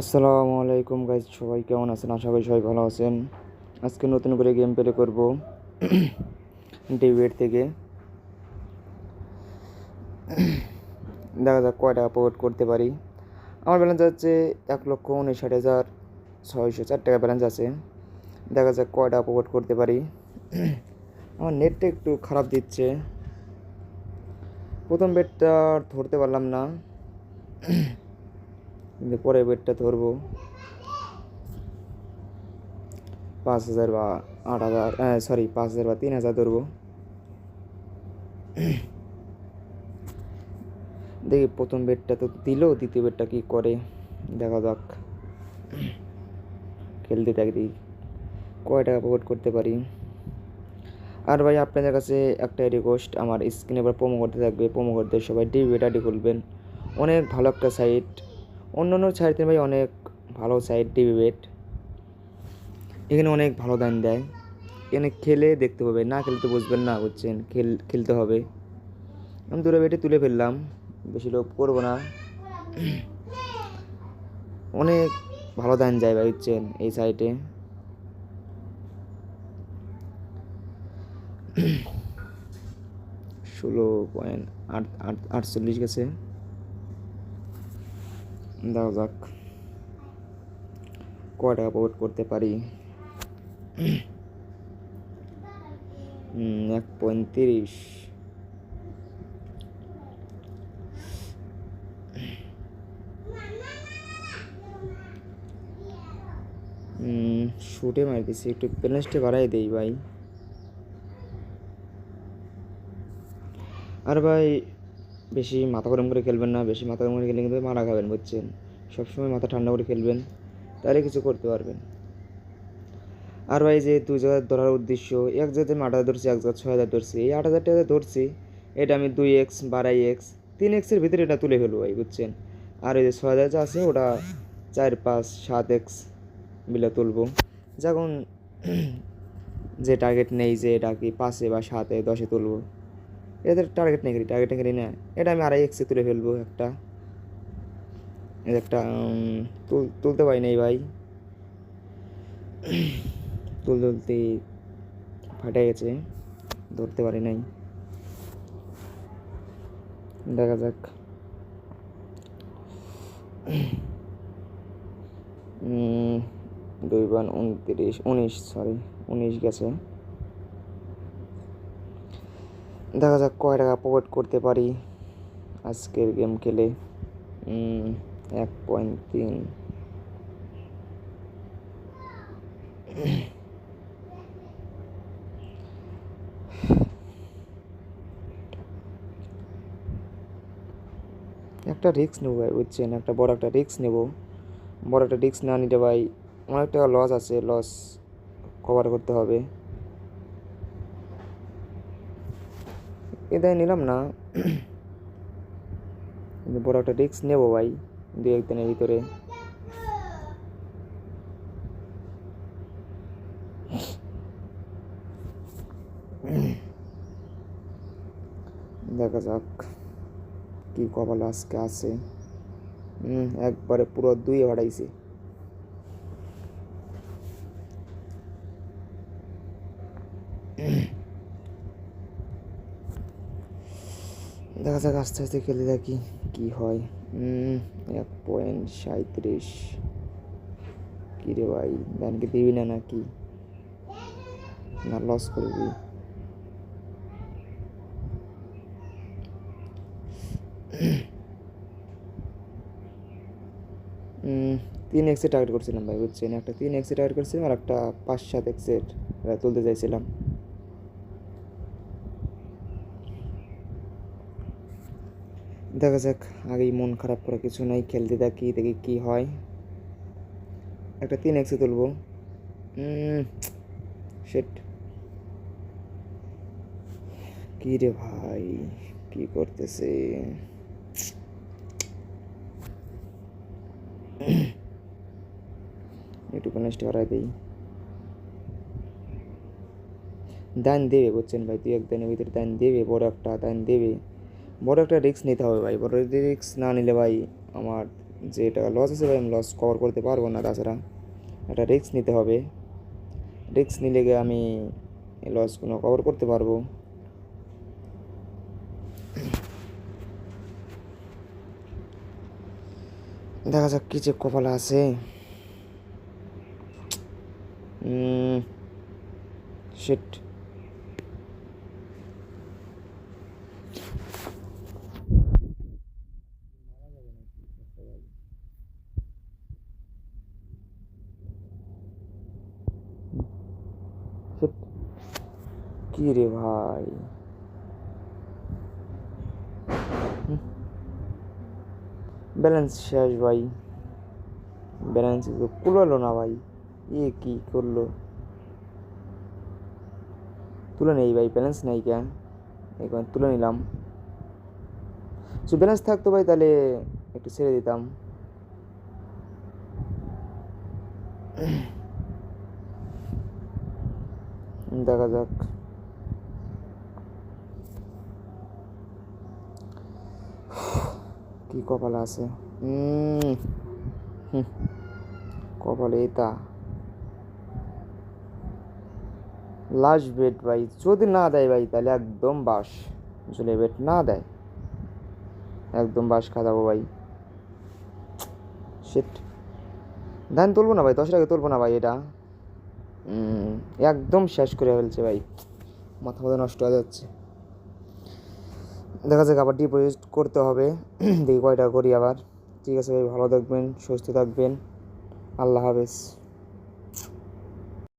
আসসালামু আলাইকুম গাইজ, সবাই কেমন আছেন? আশা করি সবাই ভালো আছেন। আজকে নতুন করে গেম প্লে করব ডেভিড থেকে। দেখা যাক কয় টাকা প্রোভাইড করতে পারি। আমার ব্যালেন্স আছে এক লক্ষ উনষাট হাজার ছয়শো চার টাকা ব্যালেন্স আছে। দেখা যাক কয় টাকা প্রোভাইড করতে পারি। আমার নেটটা একটু খারাপ দিচ্ছে। প্রথম বেডটা ধরতে পারলাম না। কিন্তু পরে বেডটা ধরবো। পাঁচ হাজার বা আট হাজার সরি পাঁচ হাজার বা তিন হাজার ধরবো। দেখি প্রথম বেডটা তো দিল, দ্বিতীয় বেডটা কি করে? দেখা যাক। খেলতে থাকি। কয় টাকা প্রোভাইড করতে পারি? আর ভাই, আপনাদের কাছে একটাই রিকোয়েস্ট আমার স্ক্রিনে এবার প্রোমো করতে থাকবে প্রোমো করতে সবাই ডিবি আইডি খুলবেন। অনেক ভালো একটা সাইট অন্য অন্য সাইটে ভাই অনেক ভালো সাইড ডিবি বেট এখানে অনেক ভালো দান দেয়। এখানে খেলে দেখতে হবে না খেলতে বুঝবেন না, বুঝছেন? খেল, খেলতে হবে। আমি দূরে বেটে তুলে ফেললাম, বেশি লোক করব না। অনেক ভালো দান যায় ভাই, বুঝছেন? এই সাইটে ষোলো পয়েন্ট আট আট, আটচল্লিশ গেছে। দাও যাক। কয় টাকা প্রোভাইড করতে পারি? এক পঁয়ত্রিশ শুটে মারি দিছি, একটু ব্যালেন্সটা বাড়াই দেই ভাই। আর ভাই বেশি মাথা গরম করে খেলবেন না, বেশি মাথা গরম করে খেলে কিন্তু মারা খাবেন, বুঝছেন? সবসময় মাথা ঠান্ডা করে খেলবেন, তাহলে কিছু করতে পারবেন। আর ভাই যে দুই জায়গায় ধরার উদ্দেশ্য, এক জায়গায় আমি আট হাজার ধরছি, এক জায়গায় ছয় হাজার ধরছি, এই আট হাজার টাকা ধরছি, এটা আমি দুই এক্স বাড়াই এক্স, তিন এক্সের ভিতরে এটা তুলে ফেলব ভাই, বুঝছেন? আর এই যে ছয় হাজার যা আছে, ওটা চার, পাঁচ, সাত এক্স মিলে তুলবো। যখন যে টার্গেট নেই যে এটা কি পাঁচে বা সাতে, দশে তুলবো। এদের টার্গেট নেই টার্গেট নেই না। এটা আমি আড়াই এক্সে তুলে ফেলব একটা। একটা তুলতে পারি নাই ভাই। তুলতে তুলতে ফাটে গেছে, ধরতে পারি নাই। দেখা যাক। দুই বান উনত্রিশ, উনিশ সরি উনিশ গেছে। দেখা যাক কয় টাকা প্রোভাইড করতে পারি। আজকের গেম খেলে এক পয়েন্ট তিন। একটা রিস্ক নেব ভাই, বুঝছেন? একটা বড় একটা রিস্ক নেব। বড় একটা রিস্ক না নিতে ভাই, অনেক টাকা লস আছে লস কভার করতে হবে। এদায় নিলাম না। বড় একটা রিস্ক নেব ভাই দু একদিনের ভিতরে। দেখা যাক কি কপাল আজকে আছে। একবারে পুরো দুই বাড়াইছে দেখা যাক আস্তে আস্তে খেলে দেখি কি হয়। এক পয়েন্ট সাঁত্রিশ কি রে ভাই ব্যানকে দিবি না নাকি? না লস করবি। তিন এক্সে টার্গেট করছিলাম ভাই, বুঝছেন? একটা তিন এক্সে টার্গেট করছিলাম আর একটা পাঁচ সাত এক্সের তুলতে চাইছিলাম। দেখা যাক, আগেই মন খারাপ করা কিছু নাই, খেলতে থাকি, দেখি কি হয়। একটা তিন এক্সে তুলবো। সেট কি রে ভাই, কি করতেছে? একটু দিই। দান দেবে, বুঝছেন ভাই, তুই একদিনের ভিতরে দান দেবে, বড় একটা দান দেবে। বড় একটা রিস্ক নিতে হবে ভাই। বড় রিস্ক না নিলে ভাই আমার যে টাকা লস আছে ভাই, আমি লস কভার করতে পারব না। তাছাড়া একটা রিস্ক নিতে হবে। রিস্ক নিলে গিয়ে আমি লসগুলো কভার করতে পারব। দেখা যাক কী যে কপালে আছে। শিট কি রে ভাই? ব্যালেন্স শেষ ভাই। ব্যালেন্স তো কুলালো না ভাই। ইয়ে কি করল? তুলে নেই ভাই ব্যালেন্স নেই কেন? এখন তুলে নিলাম। ব্যালেন্স থাকতো ভাই, তাহলে একটু ছেড়ে দিতাম। দেখা যাক। কি কপাল আছে? কপালে এটা। লাস্ট বেড ভাই, যদি না দেয় ভাই, তাহলে একদম বাস। যদি বেড না দেয়, একদম বাস খাওয়াবো ভাই। সেট ধান তুলবো না ভাই, দশ টাকা তুলবো না ভাই এটা। একদম শেষ করে ফেলছে ভাই। মাথা মাথা নষ্ট হয়ে যাচ্ছে। দেখা যাক আবার ডিপোজিট করতে হবে। দেখি কয়টা করি আবার। ঠিক আছে ভাই, ভালো থাকবেন, সুস্থ থাকবেন। আল্লাহ হাফেজ।